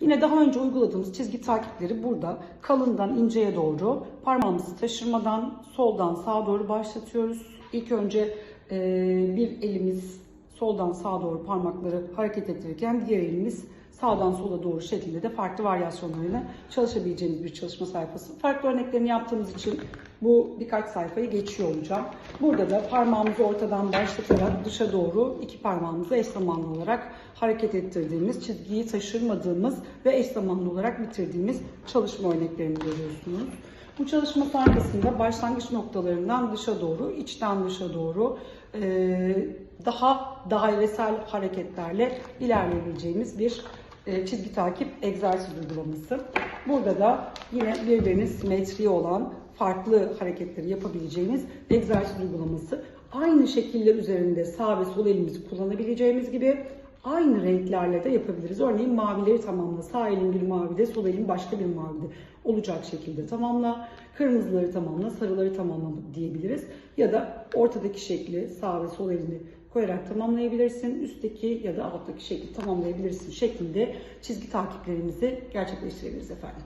Yine daha önce uyguladığımız çizgi takipleri burada kalından inceye doğru parmağımızı taşırmadan soldan sağa doğru başlatıyoruz. İlk önce e, bir elimiz soldan sağa doğru parmakları hareket ettirirken diğer elimiz sağdan sola doğru şekilde de farklı varyasyonlarıyla çalışabileceğimiz bir çalışma sayfası. Farklı örneklerini yaptığımız için bu birkaç sayfayı geçiyor olacağım. Burada da parmağımızı ortadan başlatarak dışa doğru iki parmağımızı eş zamanlı olarak hareket ettirdiğimiz, çizgiyi taşırmadığımız ve eş zamanlı olarak bitirdiğimiz çalışma örneklerini görüyorsunuz. Bu çalışma sayfasında başlangıç noktalarından dışa doğru, içten dışa doğru daha dairesel hareketlerle ilerleyebileceğimiz bir çizgi takip egzersiz uygulaması. Burada da yine birbirinin simetriği olan farklı hareketleri yapabileceğimiz egzersiz uygulaması. Aynı şekiller üzerinde sağ ve sol elimizi kullanabileceğimiz gibi aynı renklerle de yapabiliriz. Örneğin mavileri tamamla. Sağ elin bir mavide, sol elin başka bir mavide olacak şekilde tamamla. Kırmızıları tamamla, sarıları tamamla diyebiliriz. Ya da ortadaki şekli sağ ve sol elini koyarak tamamlayabilirsin. Üstteki ya da alttaki şekli tamamlayabilirsin şeklinde çizgi takiplerimizi gerçekleştirebiliriz efendim.